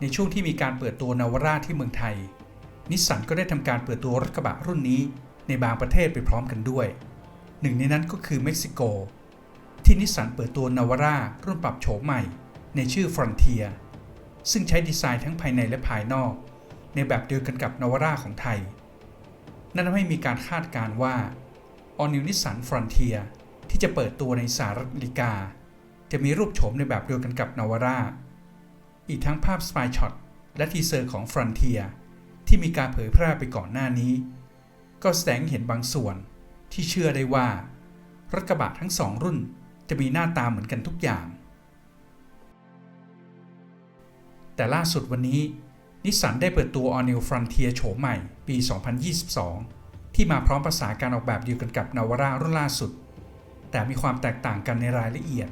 ในช่วงที่มีการเปิดตัวนาวาร่าที่เมืองไทย นิสสันก็ได้ทำการเปิดตัวรถกระบะรุ่นนี้ในบางประเทศไปพร้อมกันด้วย หนึ่งในนั้นก็คือเม็กซิโก ที่นิสสันเปิดตัวนาวาร่ารุ่นปรับโฉมใหม่ ในชื่อ Frontier ซึ่งใช้ดีไซน์ทั้งภายในและภายนอก ในแบบเดียวกันกับนาวาร่าของไทย นั่นทำให้มีการคาดการณ์ว่า All New Nissan Frontier ที่จะเปิดตัวในสหรัฐอเมริกา จะมีรูปโฉมในแบบเดียวกันกับนาวาร่า อีกทั้งภาพสปายช็อตและทีเซอร์ของ Frontier ที่มีการเผยแพร่ไปก่อนหน้านี้ ก็แสดงเห็นบางส่วนที่เชื่อได้ว่า รถกระบะทั้งสองรุ่นจะมีหน้าตาเหมือนกันทุกอย่าง แต่ล่าสุดวันนี้นิสสันได้เปิดตัว All New Frontier โฉมใหม่ปี 2022 ที่มาพร้อมภาษาการออกแบบเดียวกันกับนาวาร่ารุ่นล่าสุด แต่มีความแตกต่างกันในรายละเอียด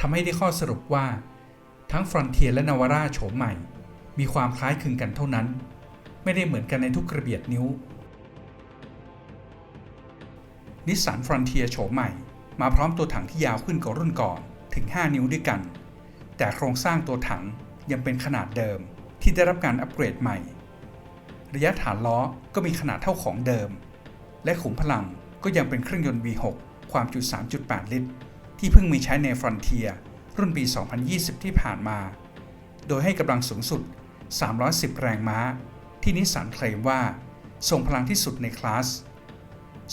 ทำให้ได้ข้อสรุปว่า ทั้ง Frontier และนาวาร่าโฉมใหม่ มีความคล้ายคลึงกันเท่านั้น ไม่ได้เหมือนกันในทุกกระเบียดนิ้วนิสสัน Frontier โฉมใหม่ มาพร้อมตัวถังที่ยาวขึ้นกว่ารุ่นก่อนถึง 5 นิ้วด้วยกัน แต่โครงสร้างตัวถังยังเป็นขนาดเดิมที่ได้รับการอัปเกรดใหม่ ระยะฐานล้อก็มีขนาดเท่าของเดิม และขุมพลังก็ยังเป็นเครื่องยนต์ V6 ความจุ 3.8 ลิตร ที่เพิ่งมีใช้ใน Frontier รุ่นปี 2020 ที่ผ่านมา โดยให้กำลังสูงสุด 310 แรงม้า ที่นิสสันเคลมว่าส่งพลังที่สุดในคลาส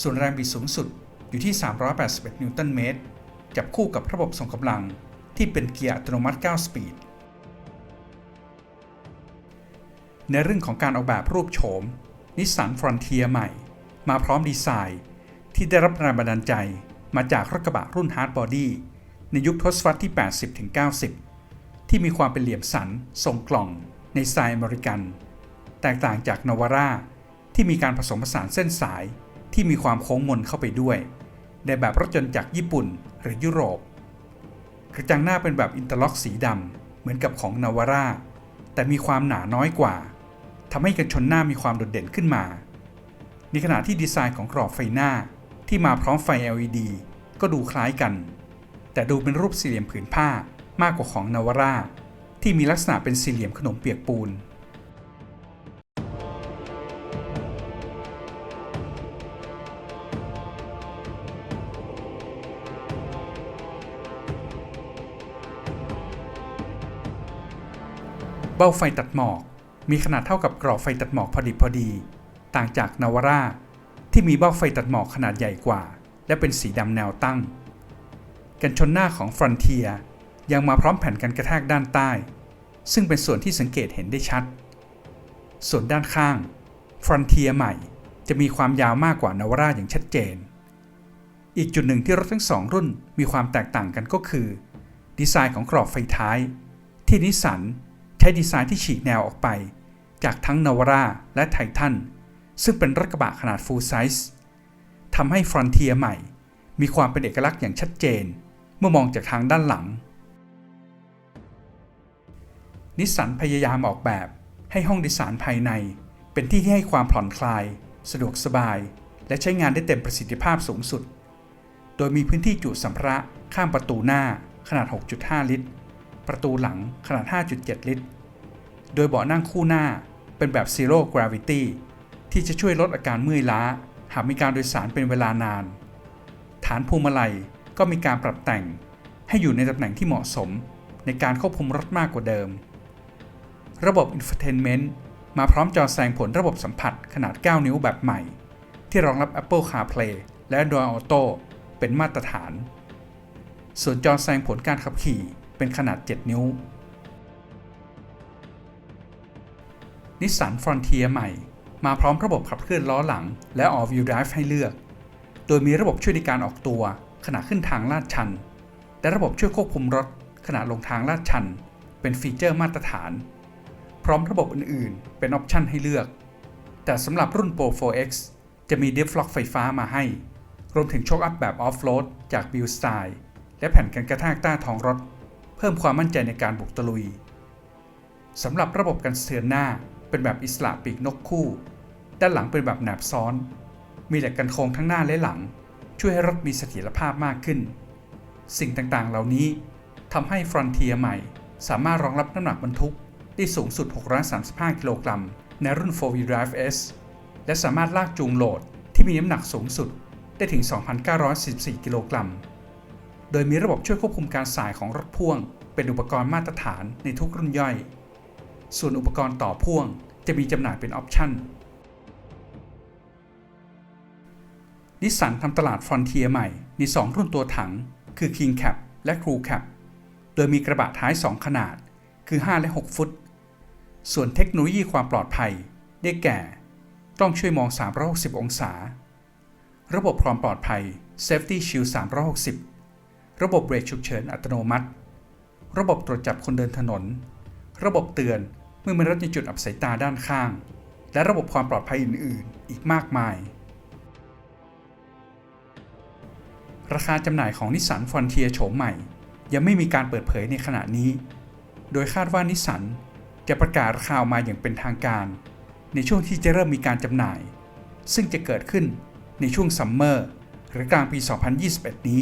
ส่วนแรงบิดสูงสุดอยู่ที่ 381 นิวตันเมตร จับคู่กับระบบส่งกำลังที่เป็นเกียร์อัตโนมัติ 9 สปีด ในเรื่องของการออกแบบรูปโฉม นิสสันฟรอนเทียใหม่ มาพร้อมดีไซน์ ที่ได้รับแรงบันดาลใจมาจากรถกระบะรุ่นฮาร์ดบอดี้ ในยุคทศวรรษที่ 80-90ที่มีความเป็นเหลี่ยมสันทรงกล่องในสไตล์อเมริกัน แตกต่างจากนวาร่าที่มีการผสมผสานเส้นสายที่มีความโค้งมนเข้าไปด้วย ในแบบรถยนต์จากญี่ปุ่นหรือยุโรป กระจังหน้าเป็นแบบอินเตอร์ล็อกสีดำเหมือนกับของนาวาร่าแต่มีความหนาน้อยกว่าทำให้กันชนหน้ามีความโดดเด่นขึ้นมาในขณะที่ดีไซน์ของกรอบไฟหน้าที่มาพร้อมไฟ LED ก็ดูคล้ายกัน แต่ดูเป็นรูปสี่เหลี่ยมผืนผ้ามากกว่าของนาวาร่าที่มีลักษณะเป็นสี่เหลี่ยมขนมเปียกปูน เบ้าไฟตัดหมอกมีขนาดเท่ากับกรอบไฟตัดหมอกพอดีพอดี ต่างจากนาวาร่าที่มีเบ้าไฟตัดหมอกขนาดใหญ่กว่า และเป็นสีดำแนวตั้ง กันชนหน้าของฟรอนเทียยังมาพร้อมแผ่นกันกระแทกด้านใต้ ซึ่งเป็นส่วนที่สังเกตเห็นได้ชัด ส่วนด้านข้างฟรอนเทียใหม่จะมีความยาวมากกว่านาวราอย่างชัดเจน อีกจุดหนึ่งที่รถทั้งสองรุ่นมีความแตกต่างกันก็คือ ดีไซน์ของกรอบไฟท้าย ที่นิสสันใช้ดีไซน์ที่ฉีกแนวออกไป จากทั้งนาวราและไททันซึ่งเป็นรถกระบะขนาด full size ทำให้ฟรอนเทียใหม่ มีความเป็นเอกลักษณ์อย่างชัดเจน มื่อมองจากทางด้านหลัง นิสสันพยายามออกแบบให้ห้องโดยสารภายใน เป็นที่ที่ให้ความผ่อนคลาย สะดวกสบาย และใช้งานได้เต็มประสิทธิภาพสูงสุด โดยมีพื้นที่จุสัมภาระข้างประตูหน้าขนาด 6.5 ลิตร ประตูหลังขนาด 5.7 ลิตร โดยเบาะนั่งคู่หน้าเป็นแบบ Zero Gravity ที่จะช่วยลดอาการเมื่อยล้า หากมีการโดยสารเป็นเวลานาน ฐานพวงมาลัย ก็มีการปรับแต่งให้อยู่ในตำแหน่งที่เหมาะสมในการควบคุมรถมากกว่าเดิม ระบบ Infotainment มาพร้อมจอแสดงผลระบบสัมผัสขนาด 9 นิ้วแบบใหม่ ที่รองรับ Apple CarPlay และ Android Auto เป็นมาตรฐาน ส่วนจอแสดงผลการขับขี่เป็นขนาด 7 นิ้ว นิสสันฟรอนเทียใหม่ มาพร้อมระบบขับเคลื่อนล้อหลัง และ All Wheel Drive ให้เลือก โดยมีระบบช่วยในการออกตัว ขณะขึ้นทางลาดชัน และระบบช่วยควบคุมรถขณะลงทางลาดชัน เป็นฟีเจอร์มาตรฐาน พร้อมระบบอื่นๆ เป็นออปชันให้เลือก แต่สำหรับรุ่น Pro 4X จะมี Diff Lock ไฟฟ้ามาให้ รวมถึงโชคอัพแบบออฟโรดจาก Build Style และแผ่นกันกระแทกใต้ท้องรถ เพิ่มความมั่นใจในการบุกตะลุยสำหรับระบบกันสะเทือนหน้าเป็นแบบอิสระปีกนกคู่ ด้านหลังเป็นแบบแหนบซ้อน มีเหล็กกันโค้งทั้งหน้าและหลัง ช่วยให้รถมีเสถียรภาพมากขึ้น สิ่งต่างๆ เหล่านี้ทำให้ฟรอนเทียใหม่ สามารถรองรับน้ำหนักบรรทุกได้สูงสุด 635 กิโลกรัมในรุ่น 4 w Drive S และสามารถลากจูงโหลดที่มีน้ำหนักสูงสุดได้ถึง 2,914กิโลกรัม โดยมีระบบช่วยควบคุมการสายของรถพ่วง เป็นอุปกรณ์มาตรฐานในทุกรุ่นย่อย ส่วนอุปกรณ์ต่อพ่วงจะมีจำหน่ายเป็นออปชั่น นิสสันทำตลาดฟรอนเทียใหม่ใน 2 รุ่นตัวถัง คือ King Cap และ Crew Cap โดยมีกระบะท้าย 2 ขนาด คือ 5 และ 6 ฟุต ส่วนเทคโนโลยีความปลอดภัย ได้แก่กล้องช่วยมอง 360 องศา ระบบความปลอดภัย Safety Shield 360 ระบบเบรกฉุกเฉินอัตโนมัติ ระบบตรวจจับคนเดินถนน ระบบเตือนเมื่อมีรถในจุดอับสายตาด้านข้าง และระบบความปลอดภัยอื่น ๆ อีกมากมาย ราคาจำหน่ายของนิสสันฟอนเทียโฉมใหม่ ยังไม่มีการเปิดเผยในขณะนี้ โดยคาดว่านิสสันจะประกาศราคาออกมาอย่างเป็นทางการ ในช่วงที่จะเริ่มมีการจำหน่าย ซึ่งจะเกิดขึ้นในช่วงซัมเมอร์หรือกลางปี 2021 นี้